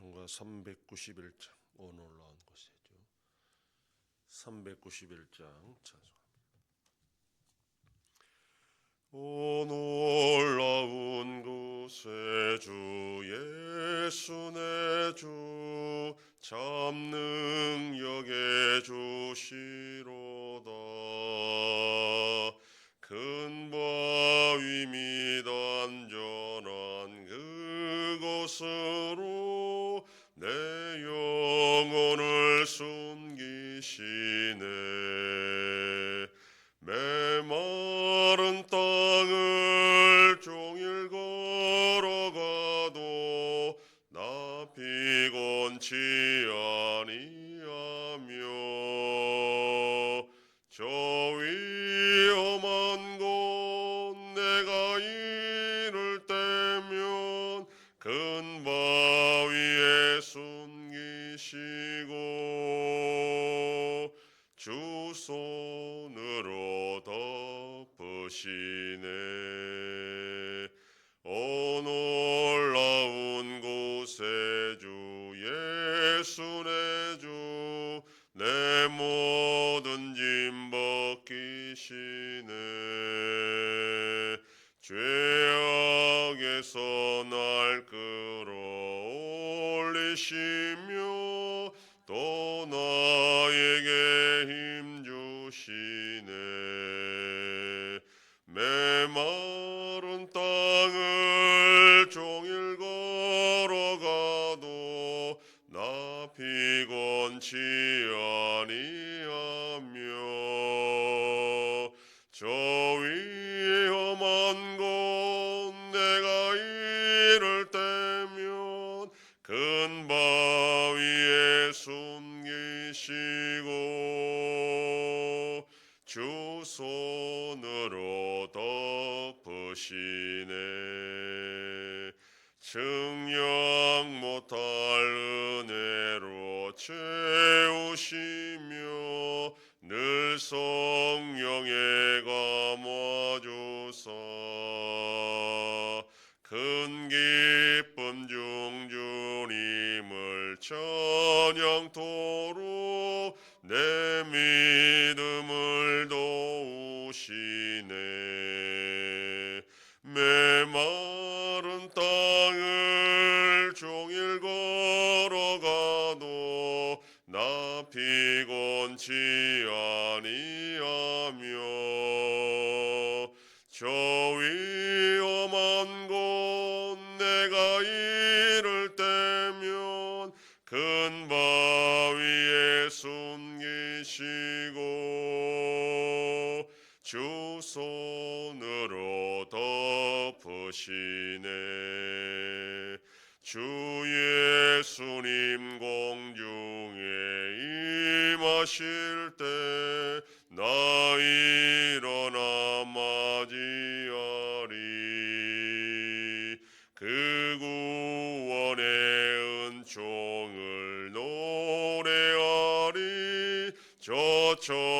찬송가 391장 오늘 올라온 곳이죠. 391장 찬송합니다. 오 놀라운 곳에 주 예수 내주 참능 여겨 주시로다 큰바 덮으시네. 오 놀라운 곳에 주 예수 내주 내 모든 짐 벗기시네. 죄악에서 날 끌어올리시며 주 손으로 덮으시네. 증량 못할 은혜로 채우시 아니하며 저 위험한 곳 내가 이를 때면 큰 바위에 숨기시고 주 손으로 덮으시네. 주 예수님 공중에 임하실 저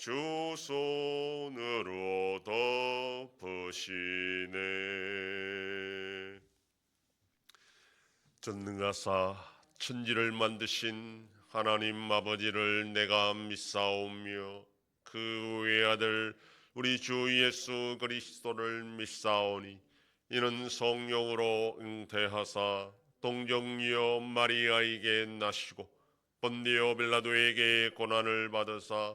주 손으로 덮으시네. 전능하사 천지를 만드신 하나님 아버지를 내가 믿사오며 그 외아들 우리 주 예수 그리스도를 믿사오니 이는 성령으로 응대하사 동정녀 마리아에게 나시고 본디오 빌라도에게 고난을 받으사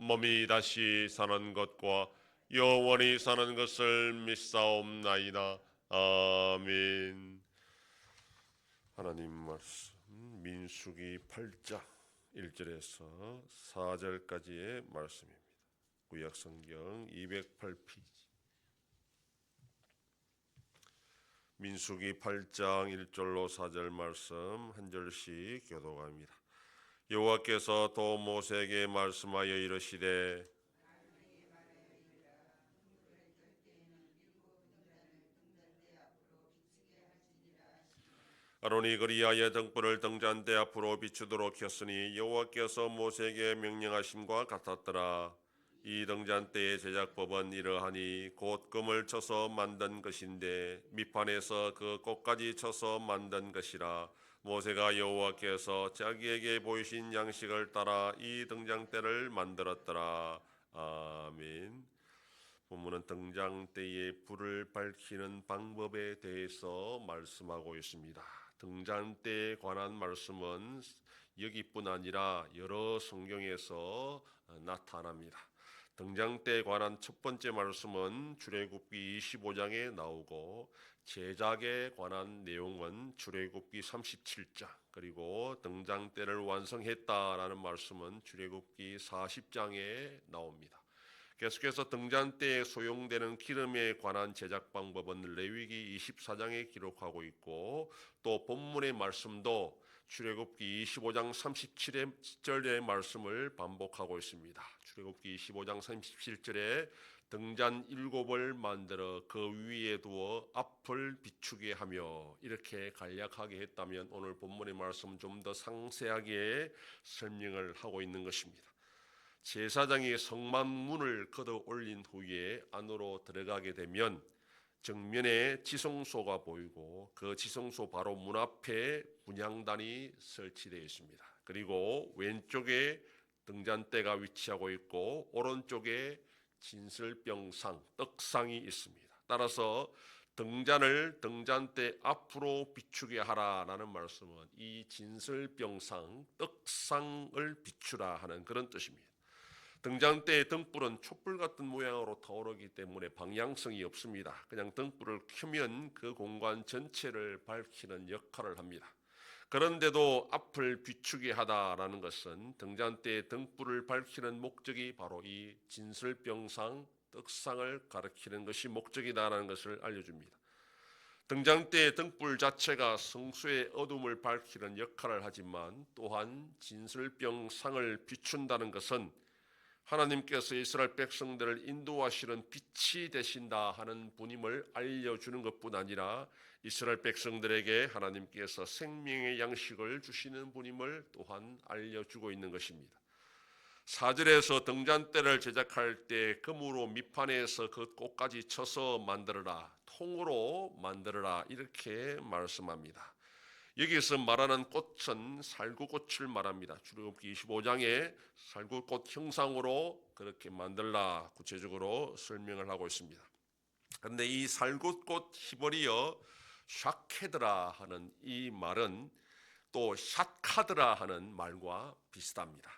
몸이 다시 사는 것과 영원히 사는 것을 믿사옵나이다. 아멘. 하나님 말씀 민수기 8장 1절에서 4절까지의 말씀입니다. 구약 성경 208페이지. 민수기 8장 1절로 4절 말씀 한 절씩 교독합니다. 여호와께서 또 모세에게 말씀하여 이르시되 아론이 그리하여 등불을 등잔대 앞으로 비추도록 했으니 여호와께서 모세에게 명령하심과 같았더라. 이 등잔대의 제작법은 이러하니 곧 금을 쳐서 만든 것인데 밑판에서 그 꽃까지 쳐서 만든 것이라. 모세가 여호와께서 자기에게 보이신 양식을 따라 이 등잔대를 만들었더라. 아멘. 본문은 등장대에 불을 밝히는 방법에 대해서 말씀하고 있습니다. 등잔대에 관한 말씀은 여기뿐 아니라 여러 성경에서 나타납니다. 등장대에 관한 첫 번째 말씀은 출애굽기 25장에 나오고 제작에 관한 내용은 출애굽기 37장 그리고 등장대를 완성했다라는 말씀은 출애굽기 40장에 나옵니다. 계속해서 등잔대에 소용되는 기름에 관한 제작 방법은 레위기 24장에 기록하고 있고 또 본문의 말씀도 출애굽기 25장 37절의 말씀을 반복하고 있습니다. 출애굽기 25장 37절에 등잔 일곱을 만들어 그 위에 두어 앞을 비추게 하며 이렇게 간략하게 했다면 오늘 본문의 말씀 좀 더 상세하게 설명을 하고 있는 것입니다. 제사장이 성만 문을 걷어 올린 후에 안으로 들어가게 되면 정면에 지성소가 보이고 그 지성소 바로 문 앞에 분향단이 설치되어 있습니다. 그리고 왼쪽에 등잔대가 위치하고 있고 오른쪽에 진설병상 떡상이 있습니다. 따라서 등잔을 등잔대 앞으로 비추게 하라라는 말씀은 이 진설병상 떡상을 비추라 하는 그런 뜻입니다. 등잔대의 등불은 촛불 같은 모양으로 타오르기 때문에 방향성이 없습니다. 그냥 등불을 켜면 그 공간 전체를 밝히는 역할을 합니다. 그런데도 앞을 비추게 하다라는 것은 등잔대의 등불을 밝히는 목적이 바로 이 진설병상 떡상을 가리키는 것이 목적이다라는 것을 알려줍니다. 등장대의 등불 자체가 성수의 어둠을 밝히는 역할을 하지만 또한 진설병상을 비춘다는 것은 하나님께서 이스라엘 백성들을 인도하시는 빛이 되신다 하는 분임을 알려주는 것뿐 아니라 이스라엘 백성들에게 하나님께서 생명의 양식을 주시는 분임을 또한 알려주고 있는 것입니다. 사절에서 등잔대를 제작할 때 금으로 밑판에서 그 꽃까지 쳐서 만들어라 통으로 만들어라 이렇게 말씀합니다. 여기서 말하는 꽃은 살구꽃을 말합니다. 출애굽기 25장에 살구꽃 형상으로 그렇게 만들라 구체적으로 설명을 하고 있습니다. 그런데 이 살구꽃 히브리어 샤케드라 하는 이 말은 또 샷카드라 하는 말과 비슷합니다.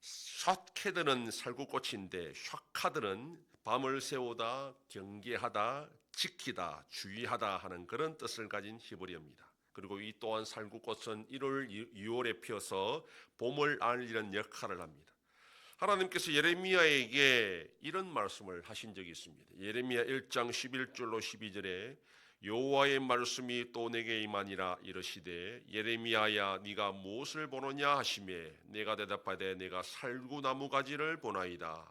샷케드는 살구꽃인데 샤카드는 밤을 새우다, 경계하다, 지키다, 주의하다 하는 그런 뜻을 가진 히브리어입니다. 그리고 이 또한 살구꽃은 1월, 2월에 피어서 봄을 알리는 역할을 합니다. 하나님께서 예레미야에게 이런 말씀을 하신 적이 있습니다. 예레미야 1장 11절로 12절에 여호와의 말씀이 또 내게 임하니라 이르시되 예레미야야 네가 무엇을 보느냐 하시매 내가 대답하되 내가 살구나무 가지를 보나이다.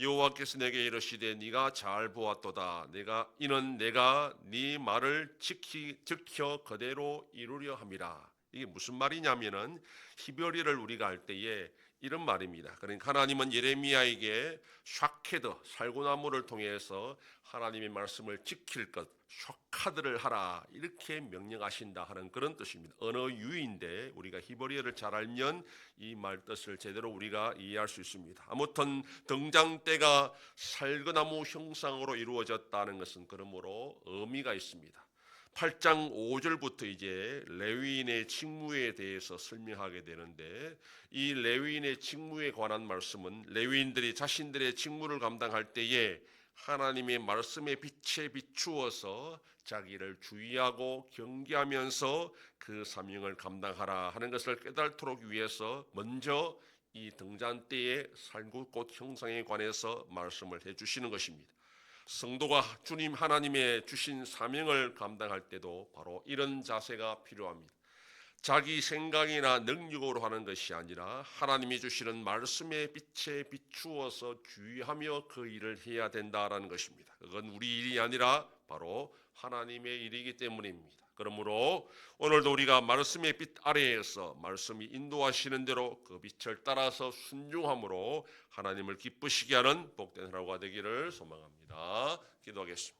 여호와께서 내게 이르시되 네가 잘 보았도다. 내가 이는 내가 네 말을 지키 지켜 그대로 이루려 함이라. 이게 무슨 말이냐면은 히브리를 우리가 할 때에 이런 말입니다. 그러니까 하나님은 예레미야에게 샤케드 살구나무를 통해서 하나님의 말씀을 지킬 것 샤카드를 하라 이렇게 명령하신다 하는 그런 뜻입니다. 언어 유인데 우리가 히브리어를 잘 알면 이 말 뜻을 제대로 우리가 이해할 수 있습니다. 아무튼 등장대가 살구나무 형상으로 이루어졌다는 것은 그러므로 의미가 있습니다. 8장 5절부터 이제 레위인의 직무에 대해서 설명하게 되는데 이 레위인의 직무에 관한 말씀은 레위인들이 자신들의 직무를 감당할 때에 하나님의 말씀의 빛에 비추어서 자기를 주의하고 경계하면서 그 사명을 감당하라 하는 것을 깨달도록 위해서 먼저 이 등잔대의 살구꽃 형상에 관해서 말씀을 해 주시는 것입니다. 성도가 주님 하나님의 주신 사명을 감당할 때도 바로 이런 자세가 필요합니다. 자기 생각이나 능력으로 하는 것이 아니라 하나님이 주시는 말씀의 빛에 비추어서 주의하며 그 일을 해야 된다라는 것입니다. 그건 우리 일이 아니라 바로 하나님의 일이기 때문입니다. 그러므로 오늘도 우리가 말씀의 빛 아래에서 말씀이 인도하시는 대로 그 빛을 따라서 순종함으로 하나님을 기쁘시게 하는 복된 하루가 되기를 소망합니다. 기도하겠습니다.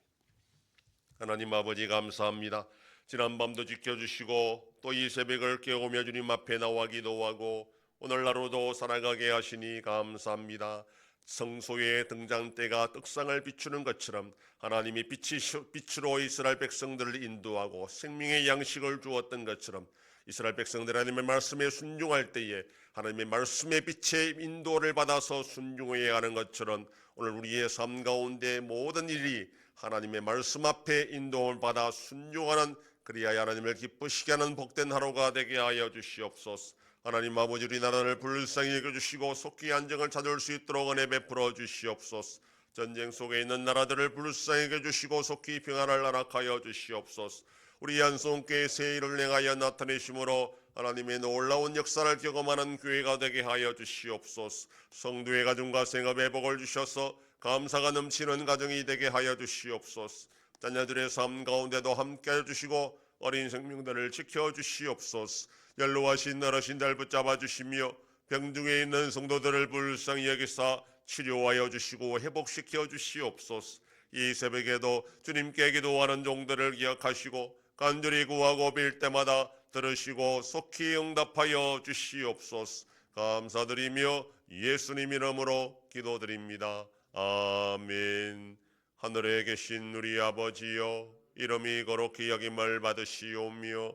하나님 아버지 감사합니다. 지난 밤도 지켜주시고 또 이 새벽을 깨우며 주님 앞에 나와 기도하고 오늘날로도 살아가게 하시니 감사합니다. 성소의 등장대가 떡상을 비추는 것처럼 하나님이 빛이 빛으로 이스라엘 백성들을 인도하고 생명의 양식을 주었던 것처럼 이스라엘 백성들 하나님의 말씀에 순종할 때에 하나님의 말씀의 빛의 인도를 받아서 순종해야 하는 것처럼 오늘 우리의 삶 가운데 모든 일이 하나님의 말씀 앞에 인도를 받아 순종하는 그리하여 하나님을 기쁘시게 하는 복된 하루가 되게 하여 주시옵소서. 하나님 아버지 우리나라를 불쌍히 여겨주시고 속기 안정을 찾을 수 있도록 은혜 베풀어 주시옵소서. 전쟁 속에 있는 나라들을 불쌍히 여겨주시고 속기 평안을 나락하여 주시옵소서. 우리 한송교회 새 일을 행하여 나타내심으로 하나님의 놀라운 역사를 경험하는 교회가 되게 하여 주시옵소서. 성도의 가정과 생업에 복을 주셔서 감사가 넘치는 가정이 되게 하여 주시옵소서. 자녀들의 삶 가운데도 함께 해주시고 어린 생명들을 지켜 주시옵소서. 연로하신 나라신 달 붙잡아 주시며 병중에 있는 성도들을 불쌍히 여기사 치료하여 주시고 회복시켜 주시옵소서. 이 새벽에도 주님께 기도하는 종들을 기억하시고 간절히 구하고 빌 때마다 들으시고 속히 응답하여 주시옵소서. 감사드리며 예수님 이름으로 기도드립니다. 아멘. 하늘에 계신 우리 아버지여 이름이 거룩히 여김을 받으시오며